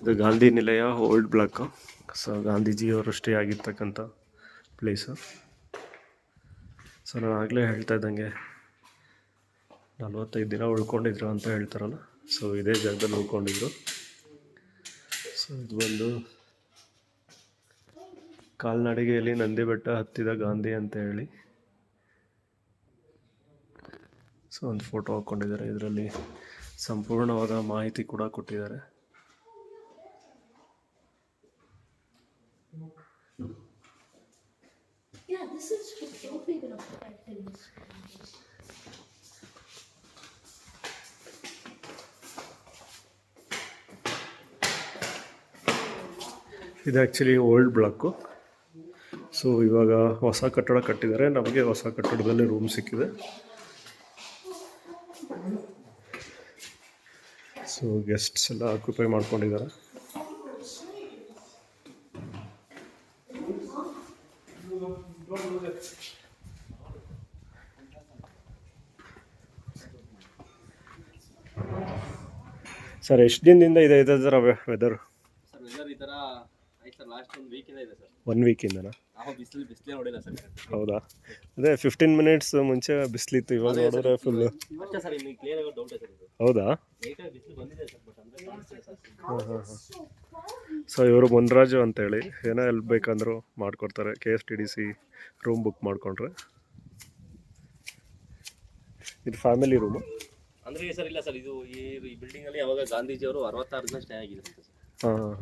ಇದು Gandhi Nilaya old block so ಗಾಂಧೀಜಿಯವರು stay ಆಗಿರ್ತಕ್ಕಂಥ ಪ್ಲೇಸು ಸೊ ನಾನು ಆಗಲೇ ಹೇಳ್ತಾ ಇದ್ದಂಗೆ ನಲ್ವತ್ತೈದು ದಿನ ಉಳ್ಕೊಂಡಿದ್ರು ಅಂತ ಹೇಳ್ತಾರಲ್ಲ. ಸೊ ಇದೇ ಜಾಗದಲ್ಲಿ ಉಳ್ಕೊಂಡಿದ್ರು. ಸೊ ಇದು ಬಂದು ಕಾಲ್ನಡಿಗೆಯಲ್ಲಿ ನಂದಿ ಬೆಟ್ಟ ಹತ್ತಿದ ಗಾಂಧಿ ಅಂತ ಹೇಳಿ. ಸೊ ಒಂದು ಫೋಟೋ ಹಾಕ್ಕೊಂಡಿದ್ದಾರೆ ಇದರಲ್ಲಿ ಸಂಪೂರ್ಣವಾದ ಮಾಹಿತಿ ಕೂಡ ಕೊಟ್ಟಿದ್ದಾರೆ. Yeah, this is gonna. ಇದು ಆ್ಯಕ್ಚುಲಿ ಓಲ್ಡ್ ಬ್ಲಾಕು ಸೊ ಇವಾಗ ಹೊಸ ಕಟ್ಟಡ ಕಟ್ಟಿದ್ದಾರೆ. ನಮಗೆ ಹೊಸ ಕಟ್ಟಡದಲ್ಲಿ ರೂಮ್ ಸಿಕ್ಕಿದೆ. ಸೊ ಗೆಸ್ಟ್ಸ್ ಎಲ್ಲ ಆಕ್ಯುಪೈ ಮಾಡ್ಕೊಂಡಿದ್ದಾರೆ. ಸರ್ ಎಷ್ಟು ದಿನದಿಂದ ಇದೆ ಇದೆ ಸರ್ ವೆದರ್ ಸರ್ ವೆದರ್ ಈ ಥರ ಒನ್ ವೀಕಿಂದನಾ ಹೌದಾ? ಅದೇ ಫಿಫ್ಟೀನ್ ಮಿನಿಟ್ಸ್ ಮುಂಚೆ ಬಿಸಿಲಿತ್ತು ಇವಾಗ ನೋಡಿದ್ರೆ ಫುಲ್ ಹೌದಾ? ಸೊ ಇವರು ಮುನ್ರಾಜು ಅಂತೇಳಿ ಏನೋ ಎಲ್ಲಿ ಬೇಕಂದ್ರು ಮಾಡ್ಕೊಡ್ತಾರೆ. K S T D C room book ಮಾಡಿಕೊಂಡ್ರೆ. ಇದು ಫ್ಯಾಮಿಲಿ ರೂಮು ಅಂದರೆ ಸರ್ ಇಲ್ಲ ಸರ್ ಇದು ಈ ಬಿಲ್ಡಿಂಗ್ ಬಿಲ್ಡಿಂಗಲ್ಲಿ ಯಾವಾಗ ಗಾಂಧೀಜಿಯವರು ಅರವತ್ತಾರು ದಿನ ಸ್ಟೇ ಆಗಿದೆ ಸರ್ ಹಾಂ ಹಾಂ.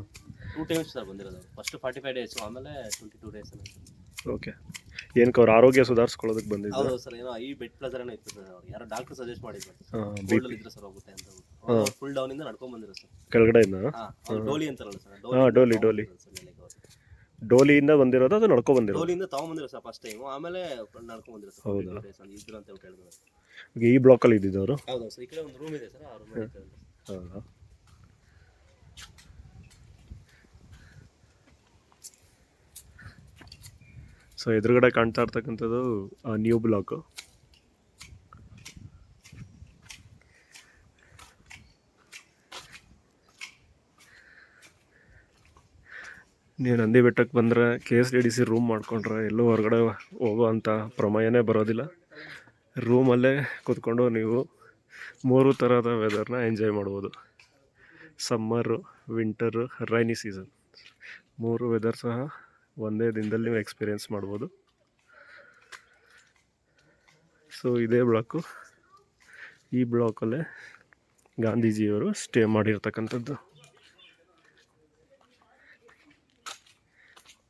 ಟೂ ಟೈಮ್ಸ್ ಸರ್ ಬಂದಿರೋದು. ಫಸ್ಟ್ ಫಾರ್ಟಿ ಫೈವ್ ಡೇಸ್ ಆಮೇಲೆ ಟ್ವೆಂಟಿ ಟೂ ಡೇಸ್ ಓಕೆ ಏನಕ್ಕೆ ಅವ್ರ ಆರೋಗ್ಯ ಸುಧಾರಿಸ್ಕೊಳ್ಳೋದಕ್ಕೆ ಬಂದಿದ್ದು ಹೌದು ಸರ್ ಏನೋ ಈ ಬೆಡ್ ಪ್ಲಸರ್ ಏನೋ ಇತ್ತು ಸರ್ ಅವ್ರು ಯಾರೋ ಡಾಕ್ಟರ್ ಸಜೆಸ್ಟ್ ಮಾಡಿದ್ರು. ಗೋಲ್ಡಲ್ಲಿ ಇದ್ರೆ ಸರ್ ಹೋಗುತ್ತೆ ಅಂತ ಫುಲ್ ಡೌನ್ ಇಂದ ನಡ್ಕೊಂಡ್ ಬಂದಿರೋ ಸರ್ ಕೆಳಗಡೆ ಇಂದ? ಡೋಲಿ ಅಂತಾರಲ್ಲ ಸರ್ ಹಾ, ಡೋಲಿ, ಡೋಲಿ. ಡೋಲಿಯಿಂದ ಬಂದಿರೋದು ಅದು ನಡ್ಕೊ ಬಂದಿರೋದು? ಡೋಲಿಯಿಂದ ತಗೊಂಬಂದಿರೋ ಸರ್ ಫಸ್ಟ್ ಟೈಮ್ ಆಮೇಲೆ ನಡ್ಕೊಂಡ್ ಬಂದಿರೋ ಸರ್ ಹೌದು? ಇದ್ರು ಅಂತ ಹೇಳಿದ್ರು ಈ ಬ್ಲಾಕಲ್ಲಿ ಇದ್ದಿದ್ದವರು ಹೌದು ಸರ್ ಈ ಕಡೆ ಒಂದು ರೂಮ್ ಇದೆ ಸರ್ ಆ ರೂಮ್ ಹೌದಾ? ಸೊ ಎದುರುಗಡೆ ಕಾಣ್ತಾ ಇರ್ತಕ್ಕಂಥದ್ದು ನ್ಯೂ ಬ್ಲಾಕು ನೀವು ನಂದಿ ಬೆಟ್ಟಕ್ಕೆ ಬಂದರೆ K S D D C room ಮಾಡ್ಕೊಂಡ್ರೆ ಎಲ್ಲೂ ಹೊರಗಡೆ ಹೋಗೋ ಅಂತ ಪ್ರಮೇಯನೇ ಬರೋದಿಲ್ಲ. ರೂಮಲ್ಲೇ ಕೂತ್ಕೊಂಡು ನೀವು ಮೂರು ಥರದ ವೆದರ್ನ ಎಂಜಾಯ್ ಮಾಡ್ಬೋದು. ಸಮ್ಮರು ವಿಂಟರು ರೈನಿ ಸೀಸನ್ ಮೂರು ವೆದರ್ ಸಹ ಒಂದೇ ದಿನದಲ್ಲಿ ನೀವು ಎಕ್ಸ್ಪೀರಿಯೆನ್ಸ್ ಮಾಡ್ಬೋದು. ಸೊ ಇದೇ ಬ್ಲಾಕು ಈ ಬ್ಲಾಕಲ್ಲೇ ಗಾಂಧೀಜಿಯವರು ಸ್ಟೇ ಮಾಡಿರ್ತಕ್ಕಂಥದ್ದು.